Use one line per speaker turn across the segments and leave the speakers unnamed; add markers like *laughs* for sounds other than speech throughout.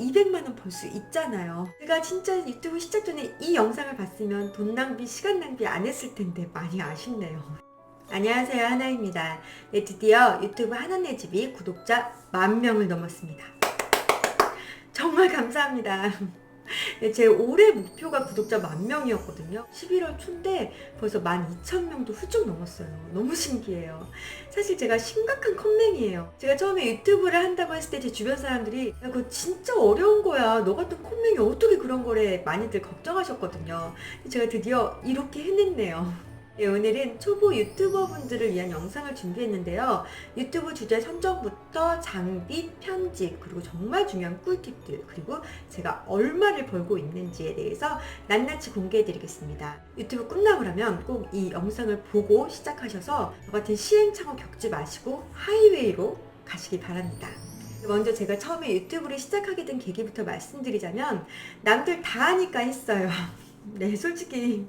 200만 원 벌 수 있잖아요. 제가 진짜 유튜브 시작 전에 이 영상을 봤으면 돈 낭비, 시간 낭비 안 했을 텐데 많이 아쉽네요. *laughs* 안녕하세요 하나입니다. 네, 드디어 유튜브 하나네 집이 구독자 만 명을 넘었습니다. 정말 감사합니다. *laughs* 네, 제 올해 목표가 구독자 만 명이었거든요. 11월 초인데 벌써 12,000명도 훌쩍 넘었어요. 너무 신기해요. 사실 제가 심각한 컴맹이에요. 제가 처음에 유튜브를 한다고 했을 때 제 주변 사람들이 야, 그거 진짜 어려운 거야. 너 같은 컴맹이 어떻게 그런 거래 많이들 걱정하셨거든요. 제가 드디어 이렇게 해냈네요. 네, 오늘은 초보 유튜버 분들을 위한 영상을 준비했는데요. 유튜브 주제 선정부터 장비, 편집, 그리고 정말 중요한 꿀팁들, 그리고 제가 얼마를 벌고 있는지에 대해서 낱낱이 공개해 드리겠습니다. 유튜브 꿈나무라면 꼭 이 영상을 보고 시작하셔서 저 같은 시행착오 겪지 마시고 하이웨이로 가시기 바랍니다. 먼저 제가 처음에 유튜브를 시작하게 된 계기부터 말씀드리자면 남들 다 하니까 했어요. *laughs* 네, 솔직히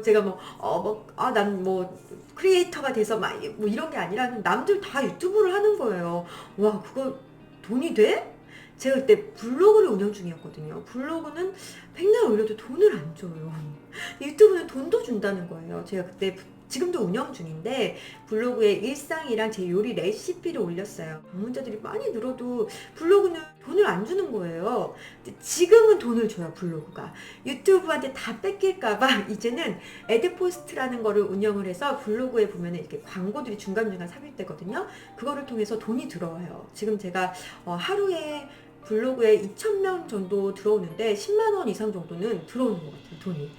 제가 뭐, 어, 뭐, 아, 난 뭐, 크리에이터가 돼서 막, 뭐 이런 게 아니라 남들 다 유튜브를 하는 거예요. 와, 그거 돈이 돼? 제가 그때 블로그를 운영 중이었거든요. 블로그는 백날 올려도 돈을 안 줘요. 유튜브는 돈도 준다는 거예요. 제가 그때 지금도 운영 중인데 블로그에 일상이랑 제 요리 레시피를 올렸어요. 방문자들이 많이 늘어도 블로그는 돈을 안 주는 거예요. 지금은 돈을 줘요, 블로그가. 유튜브한테 다 뺏길까봐 *laughs* 이제는 에드포스트라는 거를 운영을 해서 블로그에 보면 이렇게 광고들이 중간중간 삽입되거든요. 그거를 통해서 돈이 들어와요. 지금 제가 어, 하루에 블로그에 2,000명 정도 들어오는데 10만 원 이상 정도는 들어오는 것 같아요, 돈이.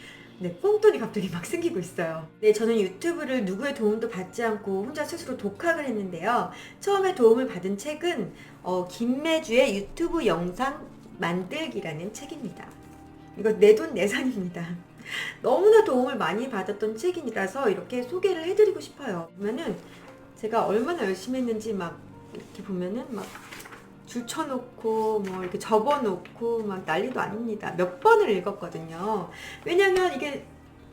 네, 뽕돈이 갑자기 막 생기고 있어요. 네, 저는 유튜브를 누구의 도움도 받지 않고 혼자 스스로 독학을 했는데요. 처음에 도움을 받은 책은 어, 김매주의 유튜브 영상 만들기라는 책입니다. 이거 내 돈 내산입니다. 너무나 도움을 많이 받았던 책이라서 이렇게 소개를 해드리고 싶어요. 보면은 제가 얼마나 열심히 했는지 막 이렇게 보면은 막 줄 쳐놓고 뭐 이렇게 접어놓고 막 난리도 아닙니다. 몇 번을 읽었거든요. 왜냐면 이게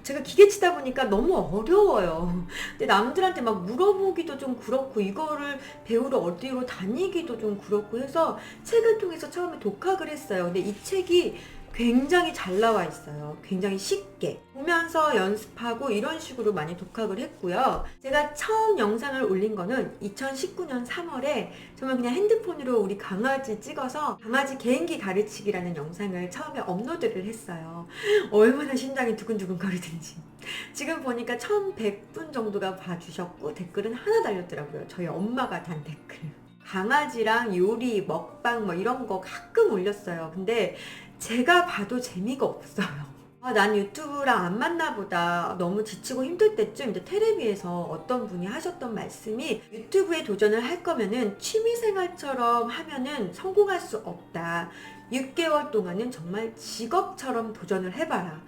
제가 기계치다 보니까 너무 어려워요. 근데 남들한테 막 물어보기도 좀 그렇고 이거를 배우러 어디로 다니기도 좀 그렇고 해서 책을 통해서 처음에 독학을 했어요. 근데 이 책이 굉장히 잘 나와 있어요. 굉장히 쉽게. 보면서 연습하고 이런 식으로 많이 독학을 했고요. 제가 처음 영상을 올린 거는 2019년 3월에 정말 그냥 핸드폰으로 우리 강아지 찍어서 강아지 개인기 가르치기라는 영상을 처음에 업로드를 했어요. 얼마나 심장이 두근두근 거리든지. 지금 보니까 1100분 정도가 봐주셨고 댓글은 하나 달렸더라고요. 저희 엄마가 단 댓글. 강아지랑 요리, 먹방 뭐 이런 거 가끔 올렸어요. 근데 제가 봐도 재미가 없어요. 아, 난 유튜브랑 안 맞나 보다. 너무 지치고 힘들 때쯤 이제 테레비에서 어떤 분이 하셨던 말씀이 유튜브에 도전을 할 거면은 취미생활처럼 하면은 성공할 수 없다. 6개월 동안은 정말 직업처럼 도전을 해봐라.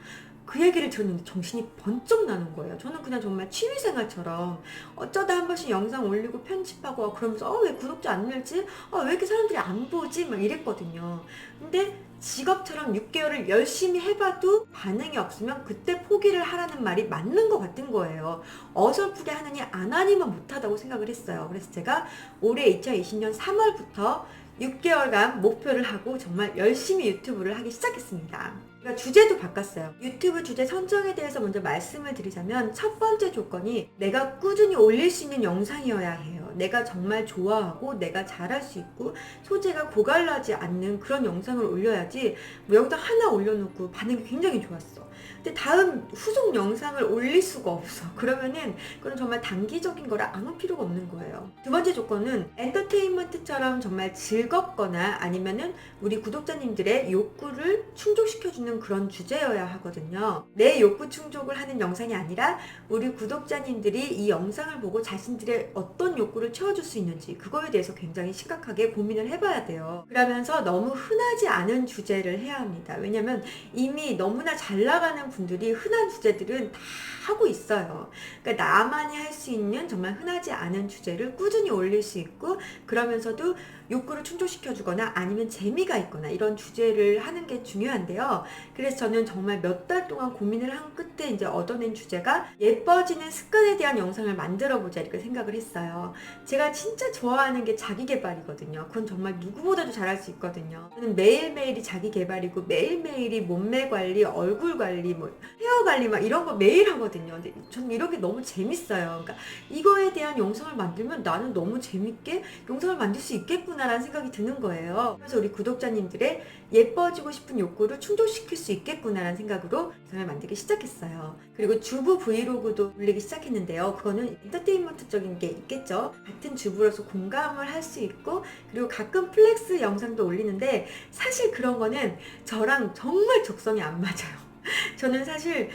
그 얘기를 들었는데 정신이 번쩍 나는 거예요. 저는 그냥 정말 취미생활처럼 어쩌다 한 번씩 영상 올리고 편집하고 그러면서 어, 왜 구독자 안 늘지? 어, 왜 이렇게 사람들이 안 보지? 막 이랬거든요. 근데 직업처럼 6개월을 열심히 해봐도 반응이 없으면 그때 포기를 하라는 말이 맞는 것 같은 거예요. 어설프게 하느니 안 하니만 못하다고 생각을 했어요. 그래서 제가 올해 2020년 3월부터 6개월간 목표를 하고 정말 열심히 유튜브를 하기 시작했습니다. 그러니까 주제도 바꿨어요. 유튜브 주제 선정에 대해서 먼저 말씀을 드리자면 첫 번째 조건이 내가 꾸준히 올릴 수 있는 영상이어야 해요. 내가 정말 좋아하고 내가 잘할 수 있고 소재가 고갈나지 않는 그런 영상을 올려야지 뭐 여기다 하나 올려놓고 반응이 굉장히 좋았어. 근데 다음 후속 영상을 올릴 수가 없어. 그러면은 그건 정말 단기적인 거라 아무 필요가 없는 거예요. 두 번째 조건은 엔터테인먼트처럼 정말 즐겁거나 아니면은 우리 구독자님들의 욕구를 충족시켜주는 그런 주제여야 하거든요. 내 욕구 충족을 하는 영상이 아니라 우리 구독자님들이 이 영상을 보고 자신들의 어떤 욕구를 채워줄 수 있는지 그거에 대해서 굉장히 심각하게 고민을 해봐야 돼요. 그러면서 너무 흔하지 않은 주제를 해야 합니다. 왜냐면 이미 너무나 잘 나가는 분들이 흔한 주제들은 다 하고 있어요. 그러니까 나만이 할 수 있는 정말 흔하지 않은 주제를 꾸준히 올릴 수 있고 그러면서도 욕구를 충족시켜주거나 아니면 재미가 있거나 이런 주제를 하는 게 중요한데요. 그래서 저는 정말 몇 달 동안 고민을 한 끝에 이제 얻어낸 주제가 예뻐지는 습관에 대한 영상을 만들어 보자 이렇게 생각을 했어요. 제가 진짜 좋아하는 게 자기 개발이거든요. 그건 정말 누구보다도 잘할 수 있거든요. 저는 매일매일이 자기 개발이고 매일매일이 몸매 관리, 얼굴 관리, 뭐 헤어 관리 막 이런 거 매일 하거든요. 근데 저는 이런 게 너무 재밌어요. 그러니까 이거에 대한 영상을 만들면 나는 너무 재밌게 영상을 만들 수 있겠구나 라는 생각이 드는 거예요. 그래서 우리 구독자님들의 예뻐지고 싶은 욕구를 충족시킬 수 있겠구나라는 생각으로 영상을 만들기 시작했어요. 그리고 주부 브이로그도 올리기 시작했는데요. 그거는 엔터테인먼트적인 게 있겠죠. 같은 주부로서 공감을 할 수 있고 그리고 가끔 플렉스 영상도 올리는데 사실 그런 거는 저랑 정말 적성이 안 맞아요. *laughs* 저는 사실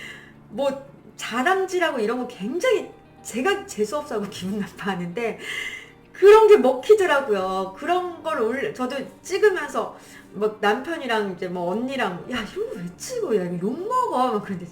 뭐 자랑질하고 이런 거 굉장히 제가 재수없어 하고 기분 나빠하는데 그런 게 먹히더라고요. 그런 걸 올려 저도 찍으면서 막 남편이랑 이제 뭐 언니랑 야 이런 거 왜 찍어 야 이거 욕 먹어 막 그런데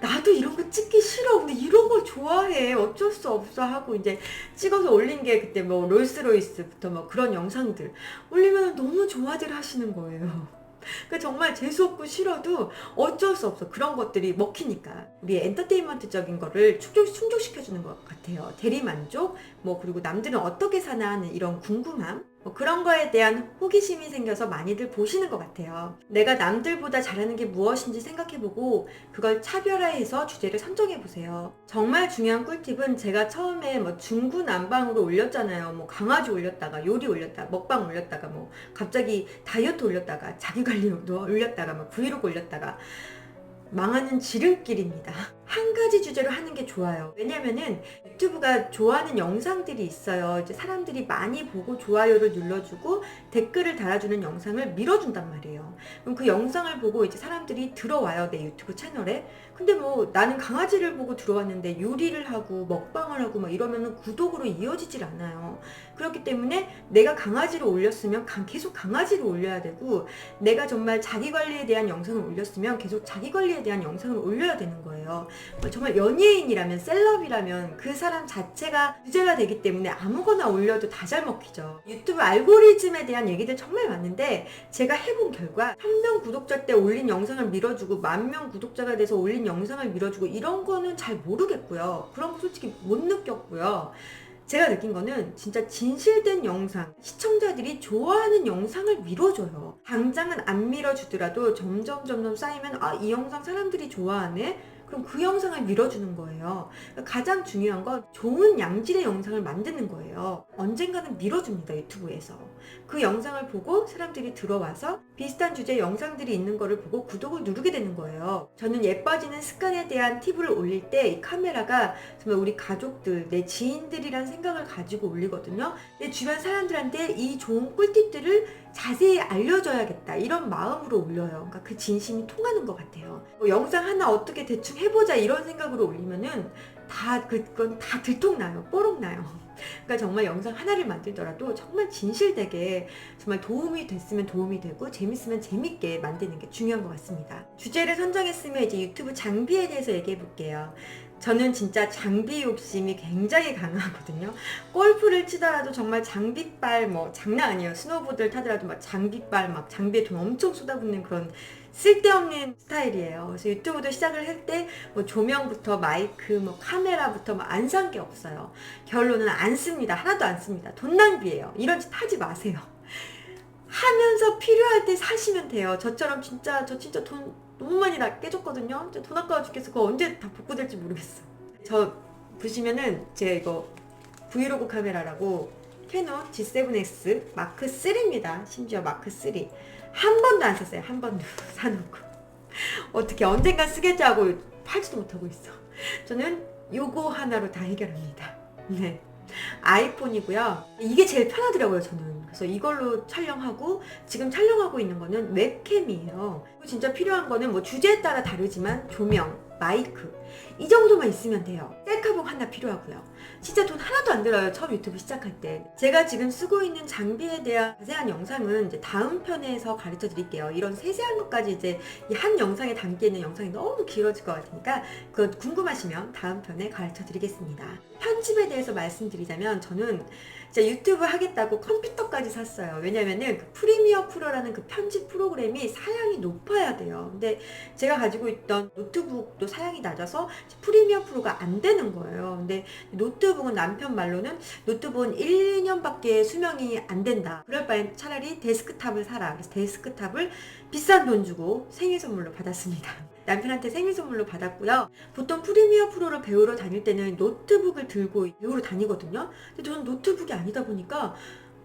나도 이런 거 찍기 싫어 근데 이런 걸 좋아해 어쩔 수 없어 하고 이제 찍어서 올린 게 그때 뭐 롤스로이스부터 뭐 그런 영상들 올리면 너무 좋아들 하시는 거예요. 그러니까 정말 재수없고 싫어도 어쩔 수 없어. 그런 것들이 먹히니까. 우리 엔터테인먼트적인 거를 충족, 충족시켜주는 것 같아요. 대리만족, 뭐, 그리고 남들은 어떻게 사나 하는 이런 궁금함. 뭐 그런 거에 대한 호기심이 생겨서 많이들 보시는 것 같아요. 내가 남들보다 잘하는 게 무엇인지 생각해보고 그걸 차별화해서 주제를 선정해보세요. 정말 중요한 꿀팁은 제가 처음에 뭐 중구난방으로 올렸잖아요. 뭐 강아지 올렸다가 요리 올렸다가 먹방 올렸다가 뭐 갑자기 다이어트 올렸다가 자기관리도 올렸다가 막 브이로그 올렸다가 망하는 지름길입니다. 한 가지 주제로 하는 게 좋아요. 왜냐면은 유튜브가 좋아하는 영상들이 있어요. 이제 사람들이 많이 보고 좋아요를 눌러주고 댓글을 달아주는 영상을 밀어준단 말이에요. 그럼 그 영상을 보고 이제 사람들이 들어와요. 내 유튜브 채널에. 근데 뭐 나는 강아지를 보고 들어왔는데 요리를 하고 먹방을 하고 막 이러면은 구독으로 이어지질 않아요. 그렇기 때문에 내가 강아지를 올렸으면 강- 계속 강아지를 올려야 되고 내가 정말 자기 관리에 대한 영상을 올렸으면 계속 자기 관리에 대한 영상을 올려야 되는 거예요. 뭐 정말 연예인이라면 셀럽이라면 그 사람 자체가 주제가 되기 때문에 아무거나 올려도 다 잘 먹히죠. 유튜브 알고리즘에 대한 얘기들 정말 많은데 제가 해본 결과 1000명 구독자 때 올린 영상을 밀어주고 만 명 구독자가 돼서 올린 영상을 밀어주고 이런 거는 잘 모르겠고요. 그런 거 솔직히 못 느꼈고요. 제가 느낀 거는 진짜 진실된 영상, 시청자들이 좋아하는 영상을 밀어줘요. 당장은 안 밀어주더라도 점점 점점 쌓이면 아, 이 영상 사람들이 좋아하네? 그럼 그 영상을 밀어주는 거예요. 그러니까 가장 중요한 건 좋은 양질의 영상을 만드는 거예요. 언젠가는 밀어줍니다, 유튜브에서. 그 영상을 보고 사람들이 들어와서 비슷한 주제 영상들이 있는 거를 보고 구독을 누르게 되는 거예요. 저는 예뻐지는 습관에 대한 팁을 올릴 때 이 카메라가 정말 우리 가족들, 내 지인들이란 생각을 가지고 올리거든요. 내 주변 사람들한테 이 좋은 꿀팁들을 자세히 알려줘야겠다. 이런 마음으로 올려요. 그러니까 그 진심이 통하는 것 같아요. 뭐 영상 하나 어떻게 대충 해보자 이런 생각으로 올리면은 다 그건 다 들통나요. 뽀록나요. 그러니까 정말 영상 하나를 만들더라도 정말 진실되게 정말 도움이 됐으면 도움이 되고 재밌으면 재밌게 만드는 게 중요한 것 같습니다. 주제를 선정했으면 이제 유튜브 장비에 대해서 얘기해 볼게요. 저는 진짜 장비 욕심이 굉장히 강하거든요. 골프를 치더라도 정말 장비빨 뭐 장난 아니에요. 스노보드를 타더라도 막 장비빨 막 장비에 돈 엄청 쏟아붓는 그런 쓸데없는 스타일이에요. 그래서 유튜브도 시작을 할 때 뭐 조명부터 마이크, 뭐 카메라부터 뭐 안 산 게 없어요. 결론은 안 씁니다. 하나도 안 씁니다. 돈 낭비예요. 이런 짓 하지 마세요. 하면서 필요할 때 사시면 돼요. 저처럼 진짜 저 진짜 돈 너무 많이 나 깨졌거든요. 돈 아까워 죽겠어. 그거 언제 다 복구될지 모르겠어. 저 보시면은 제가 이거 브이로그 카메라라고 캐논 G7X 마크 3입니다. 심지어 마크 3. 한 번도 안 썼어요. 한 번도 *laughs* 사놓고. 어떻게 언젠가 쓰겠지 하고 팔지도 못하고 있어. 저는 요거 하나로 다 해결합니다. 네. 아이폰이고요. 이게 제일 편하더라고요, 저는. 그래서 이걸로 촬영하고 지금 촬영하고 있는 거는 웹캠이에요. 진짜 필요한 거는 뭐 주제에 따라 다르지만 조명, 마이크 이 정도만 있으면 돼요. 셀카봉 하나 필요하고요. 진짜 돈 하나도 안 들어요. 처음 유튜브 시작할 때. 제가 지금 쓰고 있는 장비에 대한 자세한 영상은 이제 다음 편에서 가르쳐 드릴게요. 이런 세세한 것까지 이제 이한 영상에 담기는 영상이 너무 길어질 것 같으니까 그거 궁금하시면 다음 편에 가르쳐 드리겠습니다. 편집에 대해서 말씀드리자면 저는 진짜 유튜브 하겠다고 컴퓨터까지 샀어요. 왜냐면은 그 프리미어 프로라는 그 편집 프로그램이 사양이 높아야 돼요. 근데 제가 가지고 있던 노트북도 사양이 낮아서 프리미어 프로가 안 되는 거예요. 근데 노트북은 남편 말로는 노트북은 1, 2년밖에 수명이 안 된다. 그럴 바엔 차라리 데스크탑을 사라. 그래서 데스크탑을 비싼 돈 주고 생일 선물로 받았습니다. 남편한테 생일 선물로 받았고요. 보통 프리미어 프로를 배우러 다닐 때는 노트북을 들고 배우러 다니거든요. 근데 저는 노트북이 아니다 보니까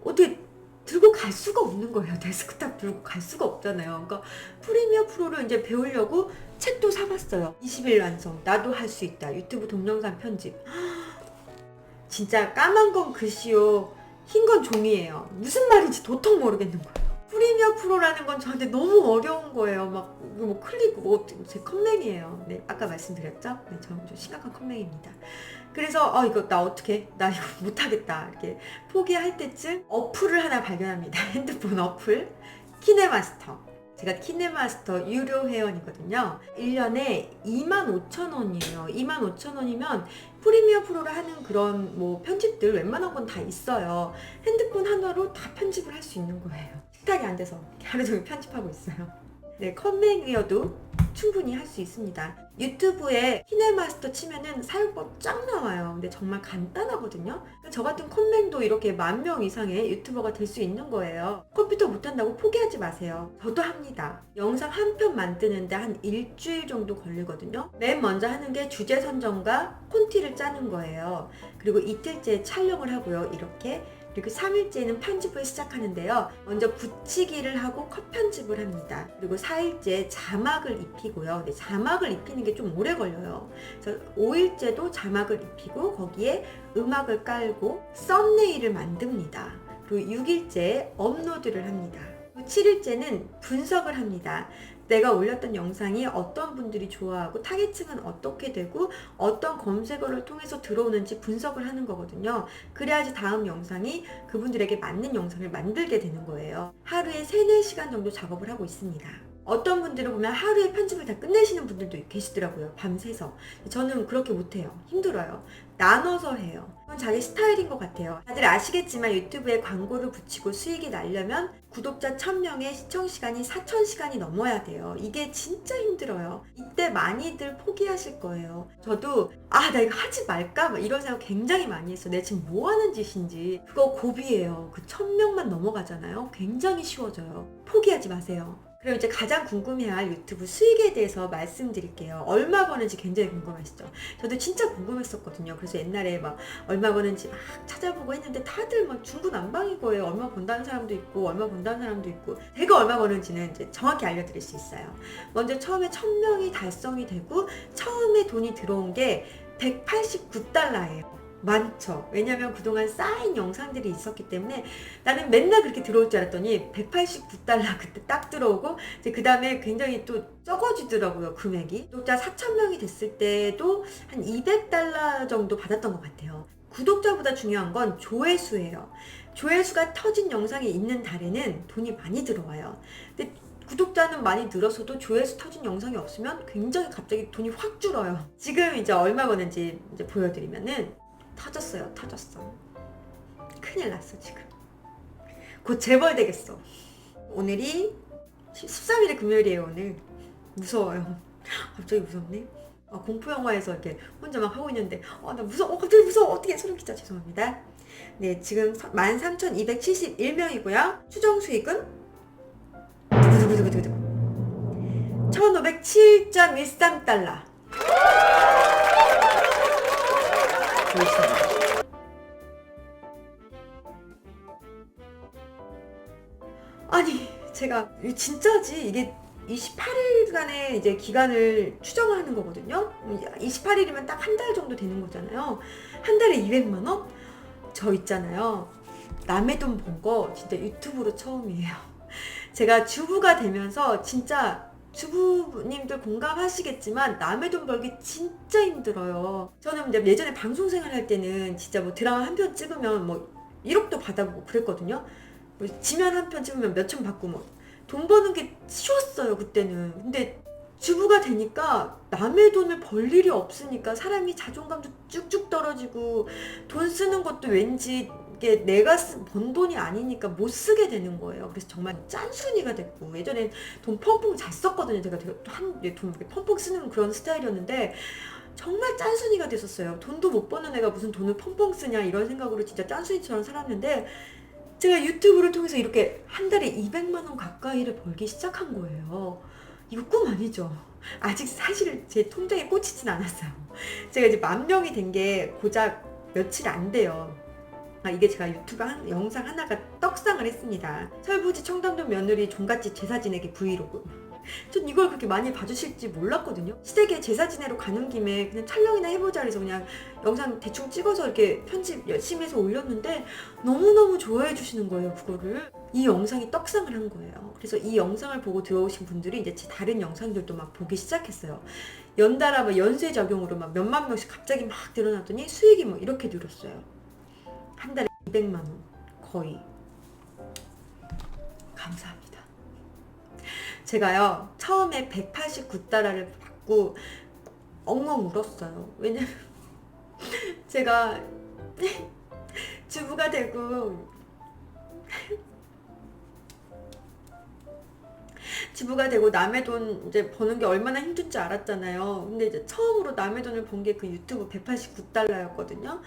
어떻게 들고 갈 수가 없는 거예요. *laughs* 데스크탑 들고 갈 수가 없잖아요. 그러니까 프리미어 프로를 이제 배우려고 책도 사봤어요. 20일 완성. 나도 할 수 있다. 유튜브 동영상 편집. *gasps* 진짜 까만 건 글씨요. 흰 건 종이에요. 무슨 말인지 도통 모르겠는 거예요. 프리미어 프로라는 건 저한테 너무 어려운 거예요. 막, 뭐 클릭, 뭐, 제 컴맹이에요. 네, 아까 말씀드렸죠? 네, 저는 좀 심각한 컴맹입니다. 그래서, 어, 이거 나 어떻게, 나 이거 *laughs* 못하겠다. 이렇게 포기할 때쯤 어플을 하나 발견합니다. *laughs* 핸드폰 어플. 키네마스터. 제가 키네마스터 유료 회원이거든요. 1년에 25,000원이에요. 25,000원이면 프리미어 프로를 하는 그런 뭐 편집들 웬만한 건 다 있어요. 핸드폰 하나로 다 편집을 할 수 있는 거예요. 식탁이 안 돼서 하루 종일 편집하고 있어요. 네, 컴맹이어도 충분히 할 수 있습니다. 유튜브에 키네마스터 치면은 사용법 쫙 나와요. 근데 정말 간단하거든요. 저 같은 컴맹도 이렇게 만 명 이상의 유튜버가 될 수 있는 거예요. 컴퓨터 못한다고 포기하지 마세요. 저도 합니다. 영상 한 편 만드는데 한 일주일 정도 걸리거든요. 맨 먼저 하는 게 주제 선정과 콘티를 짜는 거예요. 그리고 이틀째 촬영을 하고요. 이렇게 그리고 3일째는 편집을 시작하는데요. 먼저 붙이기를 하고 컷 편집을 합니다. 그리고 4일째 자막을 입히고요. 네, 자막을 입히는 게 좀 오래 걸려요. 그래서 5일째도 자막을 입히고 거기에 음악을 깔고 썸네일을 만듭니다. 그리고 6일째 업로드를 합니다. 7일째는 분석을 합니다. 내가 올렸던 영상이 어떤 분들이 좋아하고 타겟층은 어떻게 되고 어떤 검색어를 통해서 들어오는지 분석을 하는 거거든요. 그래야지 다음 영상이 그분들에게 맞는 영상을 만들게 되는 거예요. 하루에 3, 4시간 정도 작업을 하고 있습니다. 어떤 분들은 보면 하루에 편집을 다 끝내시는 분들도 계시더라고요. 밤새서. 저는 그렇게 못해요. 힘들어요. 나눠서 해요. 그건 자기 스타일인 것 같아요. 다들 아시겠지만 유튜브에 광고를 붙이고 수익이 날려면 구독자 1000명의 시청 시간이 4000시간이 넘어야 돼요. 이게 진짜 힘들어요. 이때 많이들 포기하실 거예요. 저도 아, 나 이거 하지 말까? 막 이런 생각 굉장히 많이 했어. 내가 지금 뭐 하는 짓인지. 그거 고비예요. 그 1000명만 넘어가잖아요. 굉장히 쉬워져요. 포기하지 마세요. 그럼 이제 가장 궁금해할 유튜브 수익에 대해서 말씀드릴게요. 얼마 버는지 굉장히 궁금하시죠? 저도 진짜 궁금했었거든요. 그래서 옛날에 막 얼마 버는지 막 찾아보고 했는데 다들 막 중구난방인 거예요. 얼마 번다는 사람도 있고 얼마 번다는 사람도 있고 제가 얼마 버는지는 이제 정확히 알려드릴 수 있어요. 먼저 처음에 1000명이 달성이 되고 처음에 돈이 들어온 게 189달러예요. 많죠. 왜냐면 그동안 쌓인 영상들이 있었기 때문에 나는 맨날 그렇게 들어올 줄 알았더니 189달러 그때 딱 들어오고 그 다음에 굉장히 또 적어지더라고요 금액이. 구독자 4,000명이 됐을 때도 한 200달러 정도 받았던 것 같아요. 구독자보다 중요한 건 조회수예요. 조회수가 터진 영상이 있는 달에는 돈이 많이 들어와요. 근데 구독자는 많이 늘어서도 조회수 터진 영상이 없으면 굉장히 갑자기 돈이 확 줄어요. 지금 이제 얼마 버는지 이제 보여드리면은 터졌어요. 터졌어. 큰일 났어 지금. 곧 재벌 되겠어. 오늘이 13일의 금요일이에요 오늘. 무서워요. *laughs* 갑자기 무섭네. 아, 공포 영화에서 이렇게 혼자 막 하고 있는데 아나 무서워. 어, 갑자기 무서워. 어떻게 소름 끼쳐 죄송합니다. 네 지금 13,271명이고요. 추정 수익은 1507.13달러. 아니 제가 진짜지 이게 28일간의 이제 기간을 추정을 하는 거거든요. 28일이면 딱 한 달 정도 되는 거잖아요. 한 달에 200만 원? 저 있잖아요. 남의 돈번거 진짜 유튜브로 처음이에요. *laughs* 제가 주부가 되면서 진짜 주부님들 공감하시겠지만 남의 돈 벌기 진짜 힘들어요. 저는 이제 예전에 방송 생활할 때는 진짜 뭐 드라마 한 편 찍으면 뭐 1억도 받아보고 그랬거든요. 뭐 지면 한 편 찍으면 몇 천 받고 뭐 돈 버는 게 쉬웠어요 그때는. 근데 주부가 되니까 남의 돈을 벌 일이 없으니까 사람이 자존감도 쭉쭉 떨어지고 돈 쓰는 것도 왠지 이게 내가 쓰, 번 돈이 아니니까 못 쓰게 되는 거예요. 그래서 정말 짠순이가 됐고 예전엔 돈 펑펑 잘 썼거든요. 제가 한돈 이렇게 펑펑 쓰는 그런 스타일이었는데 정말 짠순이가 됐었어요. 돈도 못 버는 애가 무슨 돈을 펑펑 쓰냐 이런 생각으로 진짜 짠순이처럼 살았는데 제가 유튜브를 통해서 이렇게 한 달에 200만 원 가까이를 벌기 시작한 거예요. 이거 꿈 아니죠? 아직 사실 제 통장에 꽂히진 않았어요. 제가 이제 만 명이 된 게 고작 며칠 안 돼요. 아, 이게 제가 유튜브 한, 영상 하나가 떡상을 했습니다. 설부지 청담동 며느리 종갓집 제사 지내기 브이로그. 전 이걸 그렇게 많이 봐주실지 몰랐거든요. 시댁에 제사 지내러 가는 김에 그냥 촬영이나 해보자 해서 그냥 영상 대충 찍어서 이렇게 편집 열심히 해서 올렸는데 너무너무 좋아해 주시는 거예요, 그거를. 이 영상이 떡상을 한 거예요. 그래서 이 영상을 보고 들어오신 분들이 이제 제 다른 영상들도 막 보기 시작했어요. 연달아 막 연쇄 적용으로 막 몇만 명씩 갑자기 막 늘어나더니 수익이 막 이렇게 늘었어요. 한 달에 200만 원 거의. 감사합니다. 제가요 처음에 189달러를 받고 엉엉 울었어요. 왜냐면 *laughs* 제가 주부가 되고 주부가 되고 남의 돈 이제 버는 게 얼마나 힘든지 알았잖아요. 근데 이제 처음으로 남의 돈을 번 게 그 유튜브 189달러였거든요.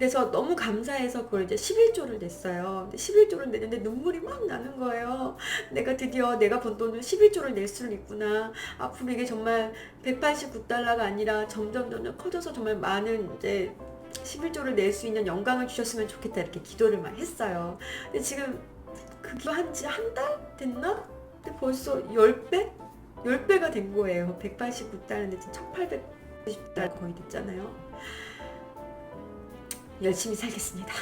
그래서 너무 감사해서 그걸 이제 11조를 냈어요. 근데 11조를 내는데 눈물이 막 나는 거예요. 내가 드디어 내가 번 돈을 11조를 낼 수는 있구나. 앞으로 이게 정말 189달러가 아니라 점점 점점 커져서 정말 많은 이제 11조를 낼 수 있는 영광을 주셨으면 좋겠다 이렇게 기도를 막 했어요. 근데 지금 그거 한지 한 달 됐나? 근데 벌써 10배? 10배가 된 거예요. 189달러인데 지금 1890달러 거의 됐잖아요. 열심히 살겠습니다.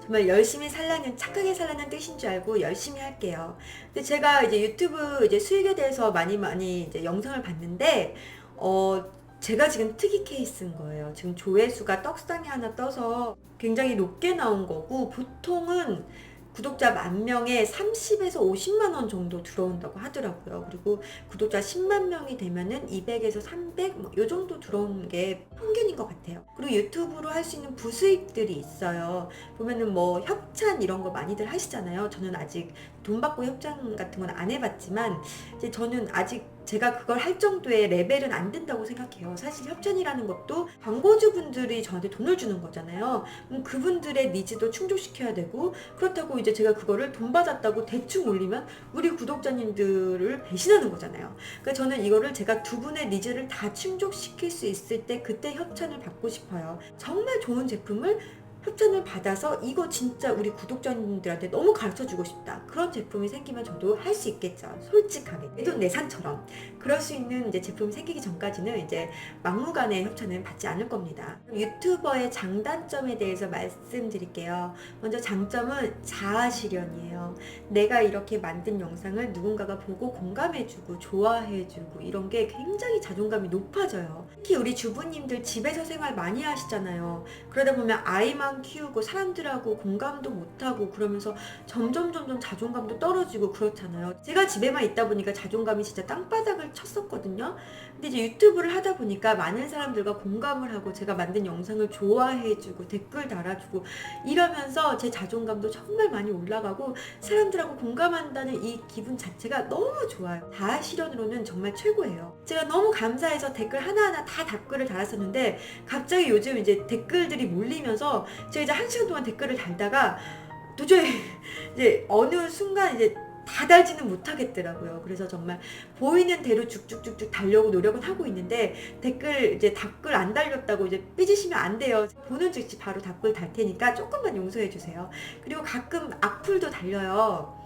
정말 열심히 살라는 착하게 살라는 뜻인 줄 알고 열심히 할게요. 근데 제가 이제 유튜브 이제 수익에 대해서 많이 많이 이제 영상을 봤는데 어 제가 지금 특이 케이스인 거예요. 지금 조회수가 떡상이 하나 떠서 굉장히 높게 나온 거고 보통은 구독자 만 명에 30에서 50만 원 정도 들어온다고 하더라고요. 그리고 구독자 10만 명이 되면은 200에서 300, 뭐요 정도 들어오는 게 평균인 것 같아요. 그리고 유튜브로 할 수 있는 부수익들이 있어요. 보면은 뭐 협찬 이런 거 많이들 하시잖아요. 저는 아직 돈 받고 협찬 같은 건 안 해봤지만 이제 저는 아직 제가 그걸 할 정도의 레벨은 안 된다고 생각해요. 사실 협찬이라는 것도 광고주분들이 저한테 돈을 주는 거잖아요. 그럼 그분들의 니즈도 충족시켜야 되고 그렇다고 이제 제가 그거를 돈 받았다고 대충 올리면 우리 구독자님들을 배신하는 거잖아요. 그러니까 저는 이거를 제가 두 분의 니즈를 다 충족시킬 수 있을 때 그때 협찬을 받고 싶어요. 정말 좋은 제품을 협찬을 받아서 이거 진짜 우리 구독자님들한테 너무 가르쳐 주고 싶다. 그런 제품이 생기면 저도 할 수 있겠죠. 솔직하게. 내 돈 내산처럼. 그럴 수 있는 이제 제품이 생기기 전까지는 이제 막무가내 협찬은 받지 않을 겁니다. 유튜버의 장단점에 대해서 말씀드릴게요. 먼저 장점은 자아 실현이에요. 내가 이렇게 만든 영상을 누군가가 보고 공감해주고 좋아해주고 이런 게 굉장히 자존감이 높아져요. 특히 우리 주부님들 집에서 생활 많이 하시잖아요. 그러다 보면 아이만 키우고 사람들하고 공감도 못하고 그러면서 점점 점점 자존감도 떨어지고 그렇잖아요. 제가 집에만 있다 보니까 자존감이 진짜 땅바닥을 쳤었거든요. 근데 이제 유튜브를 하다 보니까 많은 사람들과 공감을 하고 제가 만든 영상을 좋아해주고 댓글 달아주고 이러면서 제 자존감도 정말 많이 올라가고 사람들하고 공감한다는 이 기분 자체가 너무 좋아요. 다 실현으로는 정말 최고예요. 제가 너무 감사해서 댓글 하나하나 다 댓글을 달았었는데 갑자기 요즘 이제 댓글들이 몰리면서 제가 이제 한 시간 동안 댓글을 달다가 도저히 *laughs* 이제 어느 순간 이제 다 달지는 못하겠더라고요. 그래서 정말 보이는 대로 쭉쭉쭉쭉 달려고 노력은 하고 있는데 댓글 이제 댓글 안 달렸다고 이제 삐지시면 안 돼요. 보는 즉시 바로 댓글 달 테니까 조금만 용서해 주세요. 그리고 가끔 악플도 달려요.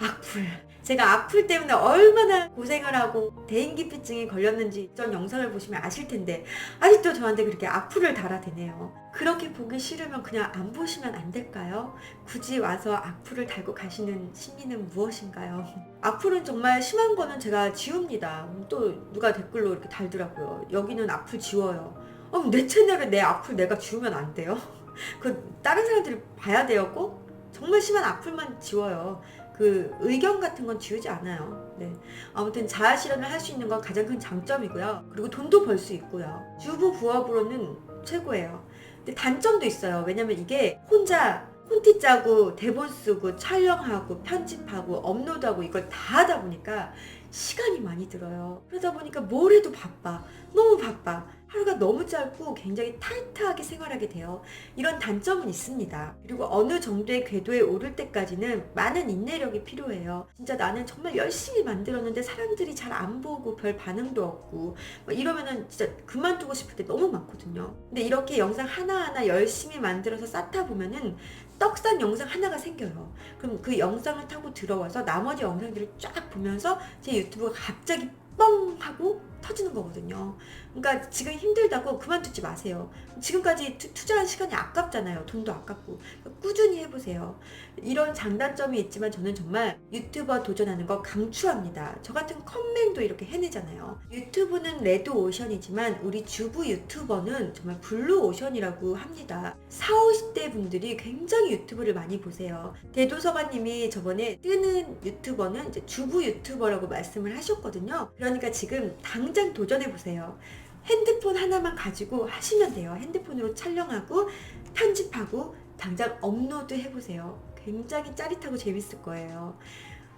악플. 제가 악플 때문에 얼마나 고생을 하고 대인기피증에 걸렸는지 전 영상을 보시면 아실 텐데 아직도 저한테 그렇게 악플을 달아대네요. 그렇게 보기 싫으면 그냥 안 보시면 안 될까요? 굳이 와서 악플을 달고 가시는 심리는 무엇인가요? 악플은 정말 심한 거는 제가 지웁니다. 또 누가 댓글로 이렇게 달더라고요. 여기는 악플 지워요. 어, 내 채널에 내 악플 내가 지우면 안 돼요? *laughs* 그 다른 사람들이 봐야 돼요 꼭? 정말 심한 악플만 지워요. 그 의견 같은 건 지우지 않아요. 네. 아무튼 자아 실현을 할 수 있는 건 가장 큰 장점이고요. 그리고 돈도 벌 수 있고요. 주부 부업으로는 최고예요. 근데 단점도 있어요. 왜냐면 이게 혼자 콘티 짜고 대본 쓰고 촬영하고 편집하고 업로드하고 이걸 다 하다 보니까 시간이 많이 들어요. 그러다 보니까 뭘 해도 바빠. 너무 바빠. 하루가 너무 짧고 굉장히 타이트하게 생활하게 돼요. 이런 단점은 있습니다. 그리고 어느 정도의 궤도에 오를 때까지는 많은 인내력이 필요해요. 진짜 나는 정말 열심히 만들었는데 사람들이 잘 안 보고 별 반응도 없고 막 이러면은 진짜 그만두고 싶을 때 너무 많거든요. 근데 이렇게 영상 하나하나 열심히 만들어서 쌓다 보면은 떡산 영상 하나가 생겨요. 그럼 그 영상을 타고 들어와서 나머지 영상들을 쫙 보면서 제 유튜브가 갑자기 뻥 하고 터지는 거거든요. 그러니까 지금 힘들다고 그만두지 마세요. 지금까지 투, 투자한 시간이 아깝잖아요. 돈도 아깝고. 그러니까 꾸준히 해보세요. 이런 장단점이 있지만 저는 정말 유튜버 도전하는 거 강추합니다. 저 같은 컴맹도 이렇게 해내잖아요. 유튜브는 레드 오션이지만 우리 주부 유튜버는 정말 블루 오션이라고 합니다. 4, 50대 분들이 굉장히 유튜브를 많이 보세요. 대도서관님이 저번에 뜨는 유튜버는 이제 주부 유튜버라고 말씀을 하셨거든요. 그러니까 지금 당장 도전해 보세요. 핸드폰 하나만 가지고 하시면 돼요. 핸드폰으로 촬영하고 편집하고 당장 업로드 해보세요. 굉장히 짜릿하고 재밌을 거예요.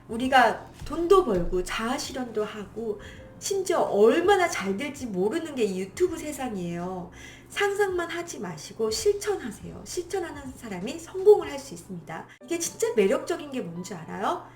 우리가 돈도 벌고 자아 실현도 하고 심지어 얼마나 잘 될지 모르는 게 이 유튜브 세상이에요. 상상만 하지 마시고 실천하세요. 실천하는 사람이 성공을 할 수 있습니다. 이게 진짜 매력적인 게 뭔지 알아요?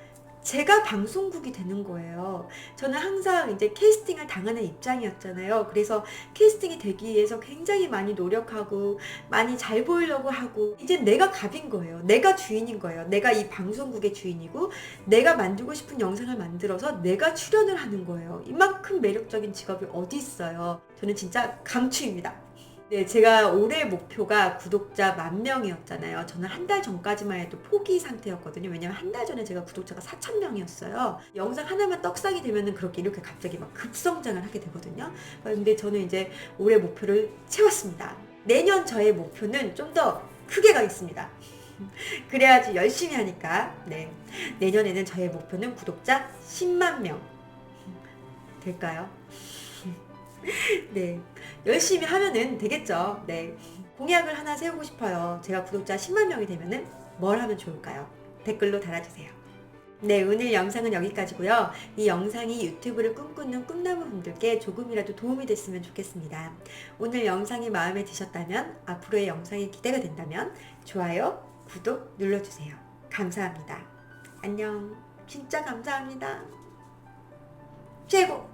제가 방송국이 되는 거예요. 저는 항상 이제 캐스팅을 당하는 입장이었잖아요. 그래서 캐스팅이 되기 위해서 굉장히 많이 노력하고 많이 잘 보이려고 하고 이제 내가 갑인 거예요. 내가 주인인 거예요. 내가 이 방송국의 주인이고 내가 만들고 싶은 영상을 만들어서 내가 출연을 하는 거예요. 이만큼 매력적인 직업이 어디 있어요. 저는 진짜 강추입니다. 네, 제가 올해 목표가 구독자 만 명이었잖아요. 저는 한 달 전까지만 해도 포기 상태였거든요. 왜냐면 한 달 전에 제가 구독자가 4천 명이었어요. 영상 하나만 떡상이 되면은 그렇게 이렇게 갑자기 막 급성장을 하게 되거든요. 근데 저는 이제 올해 목표를 채웠습니다. 내년 저의 목표는 좀 더 크게 가겠습니다. *laughs* 그래야지 열심히 하니까. 네. 내년에는 저의 목표는 구독자 10만 명. 될까요? *laughs* 네. 열심히 하면은 되겠죠. 네. 공약을 하나 세우고 싶어요. 제가 구독자 10만 명이 되면은 뭘 하면 좋을까요? 댓글로 달아주세요. 네, 오늘 영상은 여기까지고요. 이 영상이 유튜브를 꿈꾸는 꿈나무 분들께 조금이라도 도움이 됐으면 좋겠습니다. 오늘 영상이 마음에 드셨다면, 앞으로의 영상이 기대가 된다면, 좋아요, 구독 눌러주세요. 감사합니다. 안녕. 진짜 감사합니다. 최고!